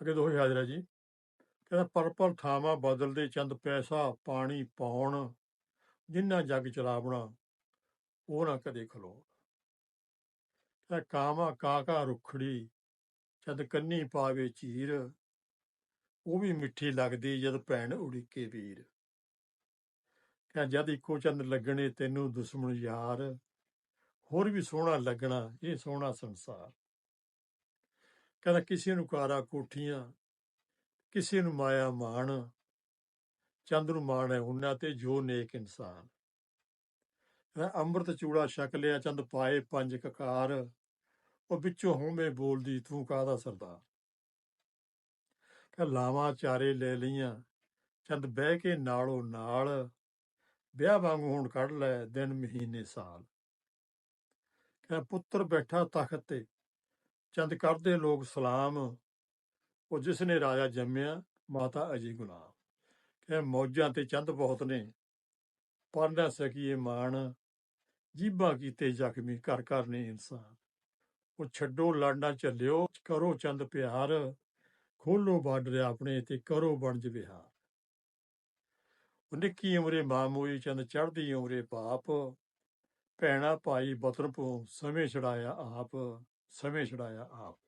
ਅੱਗੇ ਦੋਹੇ ਹਾਜ਼ਰਾ ਜੀ? ਕਹਿੰਦਾ ਪਲ ਪਲ ਥਾਵਾਂ ਬਦਲਦੇ ਚੰਦ, ਪੈਸਾ, ਪਾਣੀ, ਪਾਉਣ, ਜਿੰਨਾ ਜੱਗ ਚਲਾਵਣਾ, ਉਹ ਨਾ ਕਦੇ ਖਲੋ ਕਹਿੰਦਾ ਕਾਮਾ ਕਾਕਾ, ਰੁਖੜੀ, ਚੰਦ ਕੰਨੀ ਪਾਵੇ ਚੀਰ, ਉਹ ਵੀ ਮਿੱਠੀ ਲੱਗਦੀ ਜਦ ਭੈਣ ਉੜੀਕੇ ਵੀਰ। ਕਹਿੰਦਾ, ਜਦ ਇੱਕੋ ਚੰਦ ਲੱਗਣੇ, ਤੈਨੂੰ ਦੁਸ਼ਮਣ ਯਾਰ, ਹੋਰ ਵੀ ਸੋਹਣਾ ਲੱਗਣਾ, ਇਹ ਸੋਹਣਾ ਸੰਸਾਰ। ਕਹਿੰਦਾ ਕਿਸੇ ਨੂੰ ਕਾਰਾ ਕੋਠੀਆਂ, ਕਿਸੇ ਨੂੰ ਮਾਇਆ ਮਾਣ, ਚੰਦ ਨੂੰ ਮਾਣ ਹੈ ਉਹਨਾਂ ਤੇ ਜੋ ਨੇਕ ਇਨਸਾਨ। ਕਹਿੰਦਾ ਅੰਮ੍ਰਿਤ ਚੂੜਾ ਛਕ ਲਿਆ, ਚੰਦ ਪਾਏ ਪੰਜ ਕਕਾਰ, ਉਹ ਵਿੱਚੋਂ ਹੋਵੇਂ ਬੋਲਦੀ, ਤੂੰ ਕਾਹਦਾ ਸਰਦਾਰ? ਕਹਿੰਦਾ ਲਾਵਾਂ ਚਾਰੇ ਲੈ ਲਈਆਂ, ਚੰਦ ਬਹਿ ਕੇ ਨਾਲੋਂ ਨਾਲ, ਵਿਆਹ ਵਾਂਗੂ ਹੁਣ ਕੱਢ ਲੈ ਦਿਨ ਮਹੀਨੇ ਸਾਲ। ਕਹਿੰਦਾ ਪੁੱਤਰ ਬੈਠਾ ਤਖਤ ਤੇ ਚੰਦ ਕਰਦੇ ਲੋਕ ਸਲਾਮ, ਉਹ ਜਿਸ ਨੇ ਰਾਜਾ ਜੰਮਿਆ, ਮਾਤਾ ਅਜੀ ਗੁਲਾਮ। ਕਹਿੰਦਾ ਮੌਜਾਂ ਤੇ ਚੰਦ ਬਹੁਤ ਨੇ। ਪਰ ਨਾ ਸਕੀਏ ਮਾਣ ਜੀਬਾਂ ਕੀਤੇ ਜ਼ਖਮੀ ਘਰ ਘਰ ਨੇ ਇਨਸਾਨ। ਉਹ ਛੱਡੋ ਲੜਨਾ ਚੱਲਿਓ ਕਰੋ ਚੰਦ ਪਿਆਰ, ਖੋਲੋ ਬਾਰਡਰ ਆਪਣੇ ਤੇ ਕਰੋ ਬਣਜ ਵਿਹਾਰ। ਉਹ ਨਿੱਕੀ ਉਮਰੇ ਮਾਮੂਈ ਚੰਦ ਚੜ੍ਹਦੀ ਉਮਰੇ ਬਾਪ ਭੈਣਾ ਭਾਈ ਬਤਰਪੋ ਸਮੇਂ ਛੜਾਇਆ ਆਪ। ਸਮੇਂ ਛੜਾਇਆ ਆਪ।